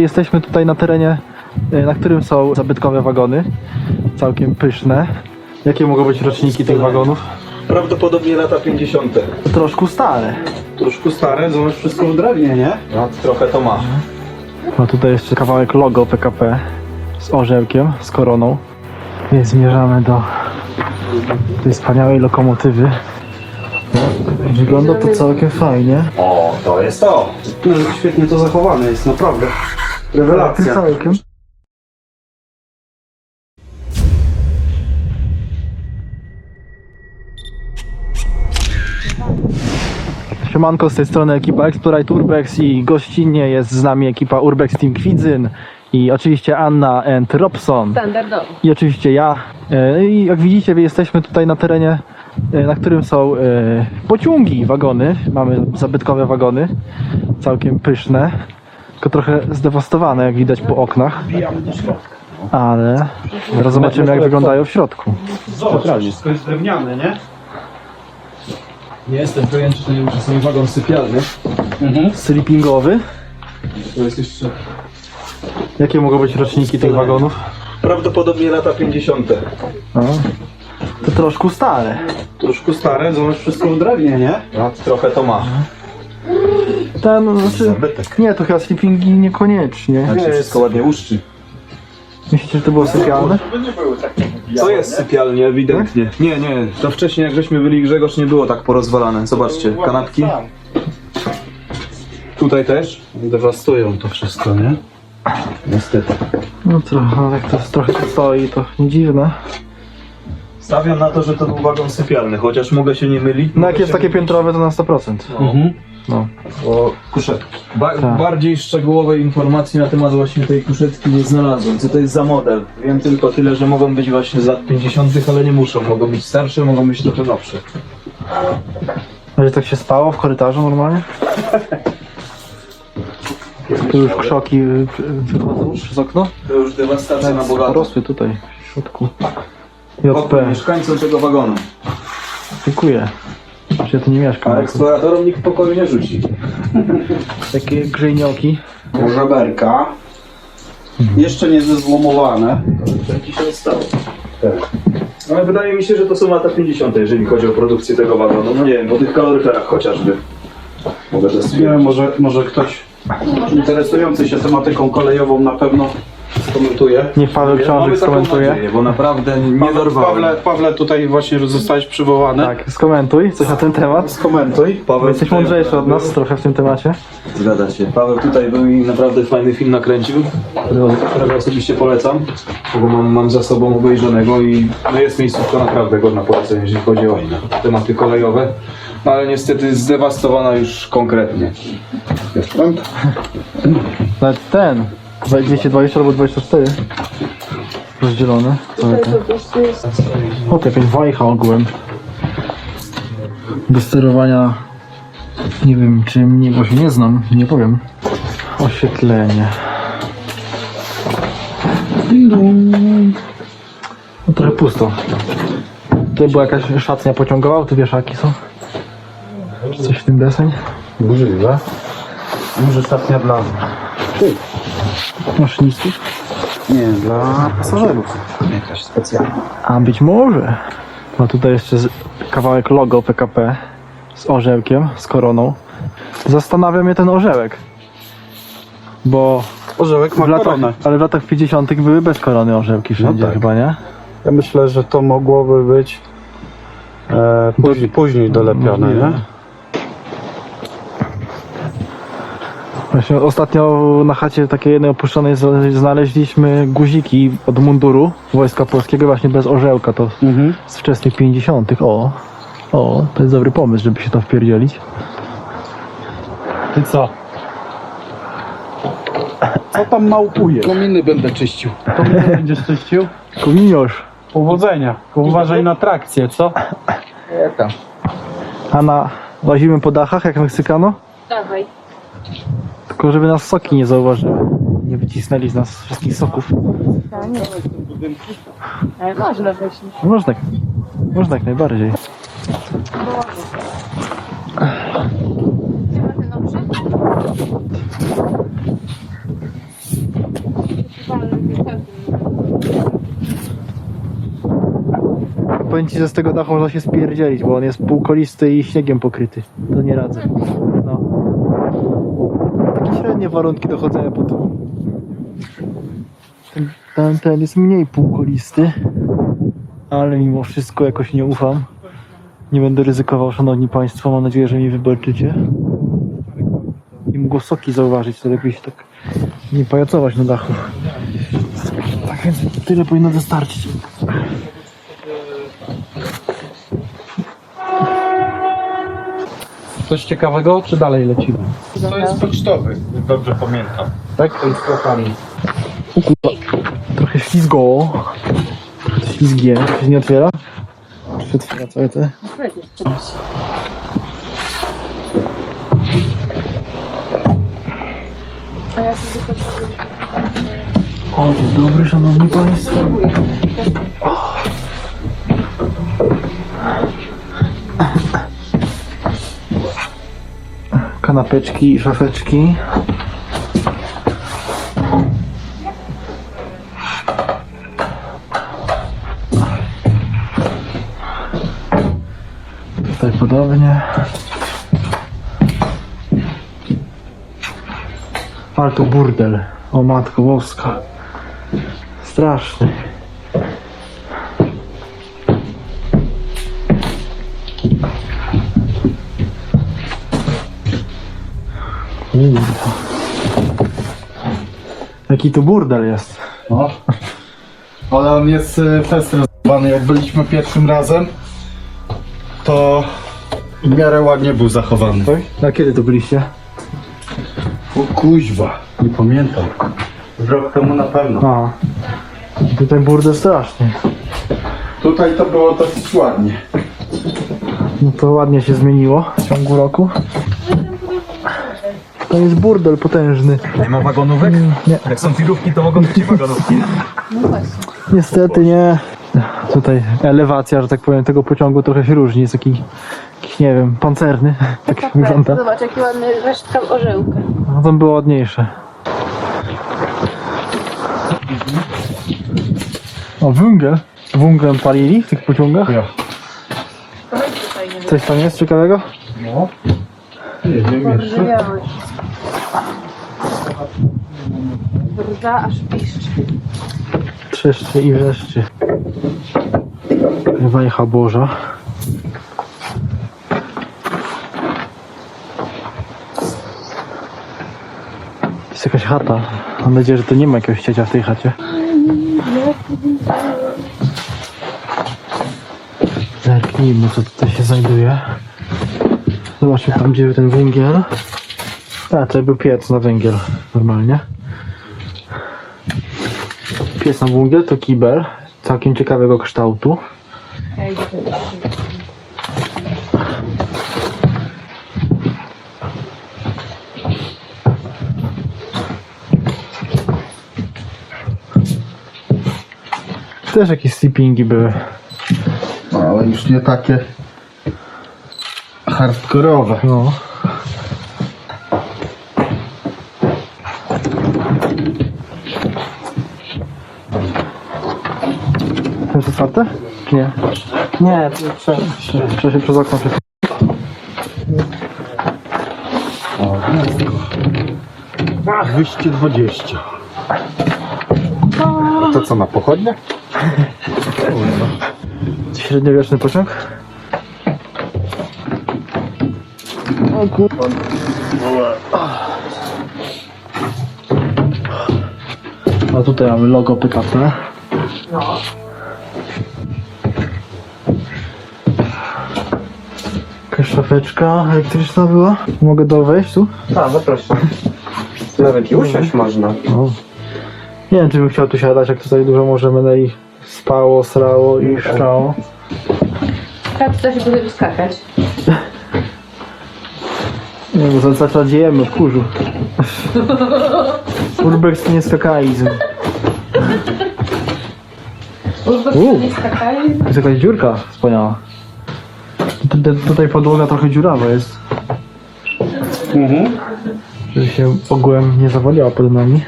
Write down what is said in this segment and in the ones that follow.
Jesteśmy tutaj na terenie, y, na którym są zabytkowe wagony, całkiem pyszne. Jakie mogą być roczniki tych wagonów? Prawdopodobnie lata 50. Troszkę stare. Troszkę stare, zobacz wszystko w drewnie, nie? No, trochę to ma. No tutaj jeszcze kawałek logo PKP z orzełkiem, z koroną. Więc zmierzamy do tej wspaniałej lokomotywy. Wygląda to całkiem fajnie. O, to jest to. No, świetnie to zachowane jest, naprawdę. Rewelacja. Całkiem. Siemanko, z tej strony ekipa Explorate Urbex i gościnnie jest z nami ekipa Urbex Team Kwidzyn i oczywiście Anna and Robson Standardowo. i oczywiście ja. E, I jak widzicie, jesteśmy tutaj na terenie, e, na którym są e, pociągi, wagony. Mamy zabytkowe wagony, całkiem pyszne, tylko trochę zdewastowane, jak widać po oknach. Ale zaraz zobaczymy, jak wyglądają w środku. Zobacz, wszystko jest drewniane, nie? Nie jestem pewien, czy to nie jest sobie wagon sypialny. Sleepingowy. To jest jeszcze... Jakie mogą być roczniki tych wagonów? Prawdopodobnie lata 50. No. To troszkę stare. Troszkę stare, zobacz wszystko w drewnie, nie? No, trochę to ma. Ten, znaczy, Zabytek. nie, to chyba sleepingi niekoniecznie. Jak się wszystko ładnie uszczy. Myślicie, że to było sypialne? To jest sypialnie, ewidentnie. Nie, nie, to wcześniej jak żeśmy byli Grzegorz nie było tak porozwalane. Zobaczcie, kanapki. Tutaj też. Dewastują to wszystko, nie? Niestety. No trochę, ale jak to trochę tu stoi, to nie dziwne. Stawiam na to, że to był wagon sypialny, chociaż mogę się nie mylić. No jak jest takie piętrowe, to na 100%. Mhm. No. O kuszetki. Ba- Tak. Bardziej szczegółowej informacji na temat właśnie tej kuszetki nie znalazłem. Co to jest za model? Wiem tylko tyle, że mogą być właśnie z lat 50., ale nie muszą. Mogą być starsze, mogą być trochę nowsze. Że tak się stało w korytarzu normalnie? Tu już krzoki y, przy- wychodzą przez okno? To już dewastacja na bogato. Porosły tutaj, w środku. Pokój JP, mieszkańcom tego wagonu. dziękuję. Że ja tu nie mieszkam. A eksploratorom nikt pokoju nie rzuci. Takie grzejnioki. żeberka. Jeszcze nie zezłomowane. Się stało. Tak. Ale wydaje mi się, że to są lata 50., jeżeli chodzi o produkcję tego wagonu. No nie wiem, po tych kaloryferach chociażby. Mogę to Nie wiem, może, może ktoś interesujący się tematyką kolejową na pewno skomentuje. Niech Paweł Mamy Książek taką skomentuje. nadzieję, bo naprawdę nie Paweł, dorwałem. Pawle, Pawle, tutaj właśnie zostałeś przywołany. Tak, skomentuj coś na ten temat. Skomentuj. Paweł Bo jesteś tutaj mądrzejszy od nas był. trochę w tym temacie. Zgadza się. Paweł tutaj był i naprawdę fajny film nakręcił, którego, którego osobiście polecam, bo mam, mam za sobą obejrzanego i no jest miejscówka naprawdę godna polecenia, jeżeli chodzi o tematy kolejowe. No ale niestety zdewastowana już konkretnie. Nawet ten. 220 albo 24. Rozdzielone. O, jakaś wajcha ogółem. Do sterowania. Nie wiem czym, nie, bo nie znam, nie powiem. Oświetlenie. No trochę pusto. Tutaj była jakaś szatnia pociągowa, tu wieszaki są. Coś w tym deseń? Możliwe. Może szatnia dla... Maszynistów? Nie, dla pasażerów. Jakaś specjalna. A być może. No tutaj jeszcze kawałek logo PKP z orzełkiem, z koroną. Zastanawia mnie ten orzełek. Bo Orzełek ma w latach, koronę. ale w latach 50. były bez korony orzełki wszędzie tak. chyba, nie? Ja myślę, że to mogłoby być e, później, później dolepione, nie? Właśnie ostatnio na chacie takiej jednej opuszczonej z- znaleźliśmy guziki od munduru Wojska Polskiego właśnie bez orzełka. To Mhm. z wczesnych 50. O, o, to jest dobry pomysł, żeby się to wpierdzielić. Ty co? Co tam małpuje? Kominy będę czyścił. Kominy będziesz czyścił? Kominiosz. Powodzenia. Uważaj na trakcję, co? A na łazimy po dachach jak Meksykano? Dawaj. Tylko żeby nas soki nie zauważyły. Nie wycisnęli z nas wszystkich soków. A nie. E, można właśnie. Można, tak. można jak najbardziej. Powiem ci, że z tego dachu można się spierdzielić, bo on jest półkolisty i śniegiem pokryty. To nie radzę. No. Średnie warunki dochodzenia po to. Ten, ten, ten jest mniej półkolisty, ale mimo wszystko jakoś nie ufam. Nie będę ryzykował, szanowni państwo. Mam nadzieję, że mnie wybaczycie. I mogło soki zauważyć, to lepiej się tak nie pajacować na dachu. Tak więc tyle powinno wystarczyć. Coś ciekawego, czy dalej lecimy? To jest pocztowy, dobrze pamiętam. Tak? Ten z kotami. Trochę ślizgo. Ślizgie. Się nie otwiera? Czy się otwiera całe te? A ja sobie tylko O, dzień dobry, szanowni państwo. Kanapeczki, szafeczki. Tutaj podobnie. Ale to burdel. O matko boska. Straszny. Kurwa. Jaki to burdel jest. No. Ale on jest y. Jak byliśmy pierwszym razem, to w miarę ładnie był zachowany. Na kiedy to byliście? O kuźwa, nie pamiętam. Rok temu na pewno. A. Tutaj burdel strasznie. Tutaj to było dosyć ładnie. No to ładnie się zmieniło w ciągu roku. To jest burdel potężny. Nie ma wagonówek? Nie. Jak są tirówki, to mogą być i wagonówki. No właśnie. Niestety nie. Tutaj elewacja, że tak powiem, tego pociągu trochę się różni. Jest taki, jakiś, nie wiem, pancerny. Tak wygląda. Zobacz, jaki ładny resztka orzełka. No to było ładniejsze. O, węgiel. Węglem palili w tych pociągach? Ja. Coś tam jest ciekawego? No. Nie wiem jeszcze. Aż piszczy. Trzeszczy i wreszcie. Wajcha Boża. Jest jakaś chata. Mam nadzieję, że to nie ma jakiegoś ciecia w tej chacie. Zerknijmy, co tutaj się znajduje. Zobaczmy tam, gdzie ten węgiel. A, to był piec na węgiel, normalnie. Pies na węgiel to kibel, całkiem ciekawego kształtu. Też jakieś sleepingi były. No, ale już nie takie hardkorowe. No. To jest otwarte? Czy nie? Nie, to trzeba, się przez okno przed... Ach, 220. To co, na pochodnie? Średniowieczny pociąg? O kurwa. A tutaj mamy logo PKP. Jakaś szafeczka elektryczna była. Mogę do wejść tu? Tak, zapraszam. Nawet i usiąść można. No. Nie wiem, czy bym chciał tu siadać, jak tutaj dużo możemy no i spało, srało i szczało. Trzeba tutaj się bude wyskakać. Nie wiem, za- w kurzu. Urbex nie skakaizm. Urbex U. nie skakali. To jest jakaś dziurka wspaniała. Tutaj, tutaj podłoga trochę dziurawa jest. Mhm. Żeby się ogółem nie zawaliła pod nami.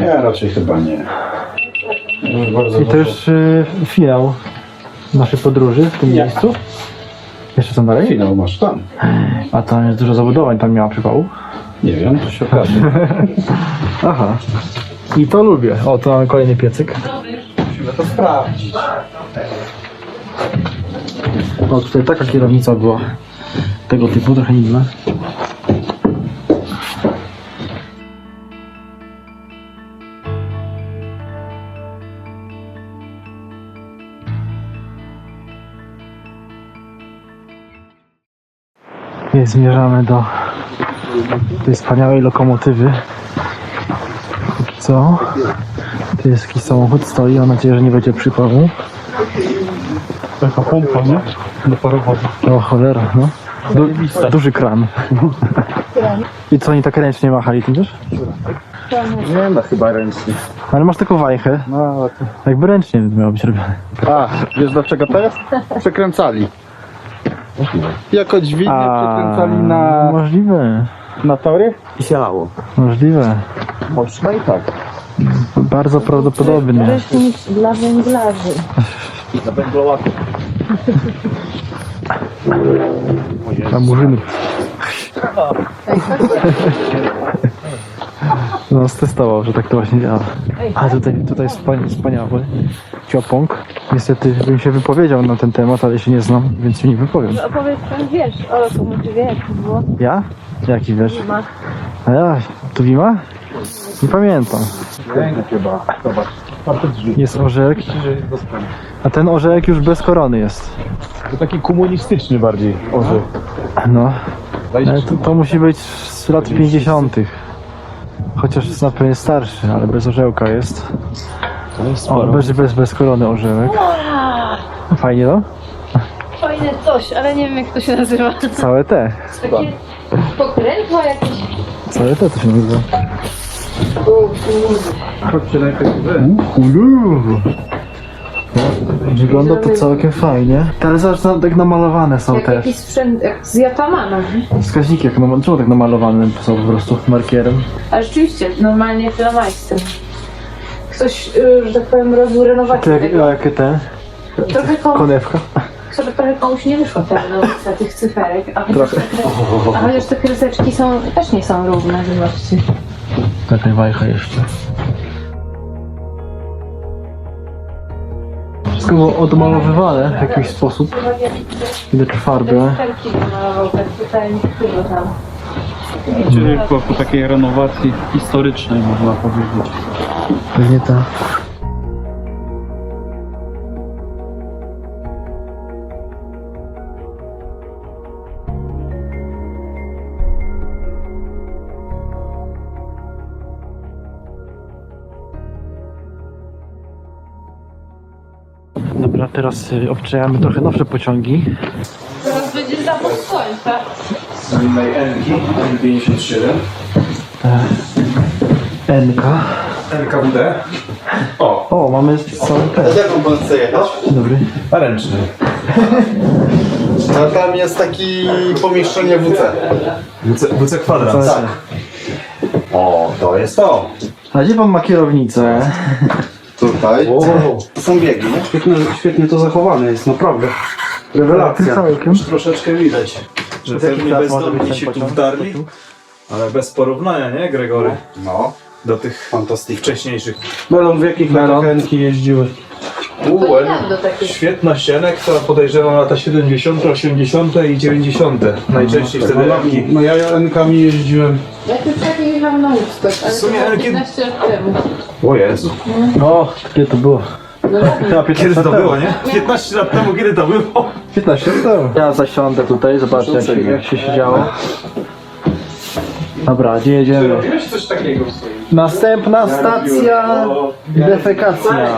Nie, raczej chyba nie. Już bardzo I to już y, finał. naszej podróży w tym miejscu? Jeszcze tam dalej? No masz tam. A tam jest dużo zabudowań, tam nie ma przypału. Nie wiem, to się okaże. Aha. I to lubię. O, to mamy kolejny piecyk. Musimy to sprawdzić. O, tutaj taka kierownica była tego typu, trochę inna. Więc zmierzamy do tej wspaniałej lokomotywy. Póki co. Tu jest jakiś samochód, stoi. Mam nadzieję, że nie będzie przypału. Taka pompa, nie? Do parowodu. O cholera, no. Du, duży kran. I co, oni tak ręcznie machali tym też? Nie no, chyba ręcznie. Ale masz taką wajchę, No, ale to... jakby ręcznie miało być robione. A, wiesz dlaczego to jest? Przekręcali. Jako dźwignię przekręcali na, Możliwe, na tory? I się lało. możliwe. Można i tak. Bardzo prawdopodobnie. Prysznic dla węglarzy. Na węglołaku. Na murzynów. No, stestował, że tak to właśnie działa. A tutaj, tutaj jest wspania- wspaniały ciopąg. Niestety bym się wypowiedział na ten temat, ale się nie znam, więc się nie wypowiem. Opowiedz pan wiesz o lokomotywie, jak to było. Ja? Jaki wiesz? Ma. A ja? Tu Wima? Nie pamiętam. chyba. Zobacz. Otwarte drzwi. Jest orzełek, a ten orzełek już bez korony jest. To taki komunistyczny bardziej orzeł. No, ale to, to musi być z lat 50. Chociaż jest na pewno starszy, ale bez orzełka jest. To jest O, sporo. bez, bez, bez korony orzełek. Fajnie no? Fajne coś, ale nie wiem jak to się nazywa. Całe te. Takie pokrętło jakieś. Całe te to się nazywa. Chodźcie najpierw wy. Ulu. Wygląda to całkiem fajnie. Ale zobacz, tak namalowane są Jak też. jakiś sprzęt, jak z Jatamana. nie? Wskaźniki, jak czemu tak namalowane są po prostu markierem? Ale rzeczywiście, normalnie Flamajster. Ktoś, y, że tak powiem, robił renowację tego. a jakie te? Trochę, komuś, Konewka? sobie trochę komuś nie wyszła ta renowacja tych cyferek, a chociaż, Trochę. te, a chociaż te kreseczki są, też nie są równe, zobaczcie. Taka wajcha jeszcze. Wszystko odmalowywane w jakiś sposób. Widać tam. Czyli po, po takiej renowacji historycznej można powiedzieć. Pewnie tak. Teraz y, obczajamy trochę nowsze pociągi. Teraz będzie zachód słońca. Z innej Enki, N57. NK. NKWD. O, O, mamy cały P. Jaką pan chce jechać? Dobry. a ręczny. A tam jest taki pomieszczenie WC. WC, WC kwadrat. Tak. O, to jest to. A gdzie pan ma kierownicę? Tutaj. Wow. To są biegi, nie? Świetnie, świetnie to zachowane jest, naprawdę. Rewelacja. całkiem. Już troszeczkę widać, że Z jakich pewnie lat może być bezdomni ten się tu pociąg? wdarli, ale bez porównania, nie Gregory? No. Do tych Fantastycznie. wcześniejszych. Melon w jakich Enki jeździły? Do takich. Świetna ścianek, która podejrzewam lata 70., 80. i 90. Najczęściej wtedy Enki. No ja Enkami jeździłem. Ja tu taki jechałam na Woodstock, ale W sumie to było Elki- 15 lat temu. O Jezu. O, kiedy to było? No, Kiedy to było, nie? 15 lat temu, kiedy to było? 15 lat temu. Ja zasiądę tutaj, zobaczcie jak, się- jak się siedziało. Dobra, gdzie jedziemy? Robiłeś coś takiego w swoim Następna stacja defekacja.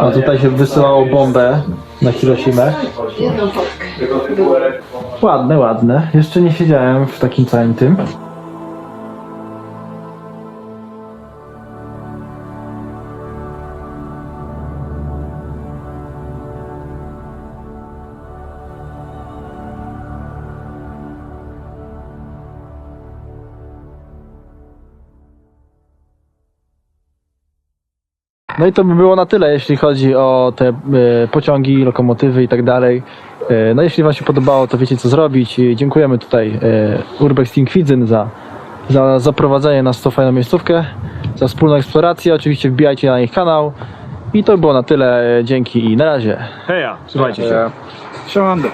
A tutaj się wysyłało bombę na Hiroshimę. jedną fotkę. Ładne, ładne. Jeszcze nie siedziałem w takim całym tym. No i to by było na tyle, jeśli chodzi o te e, pociągi, lokomotywy i tak dalej. E, no jeśli Wam się podobało, to wiecie co zrobić. I dziękujemy tutaj e, Urbex Tinkwidzen za, za zaprowadzenie nas w tą fajną miejscówkę, za wspólną eksplorację. Oczywiście wbijajcie na ich kanał. I to by było na tyle. Dzięki i na razie. Heja, trzymajcie się. Siemando.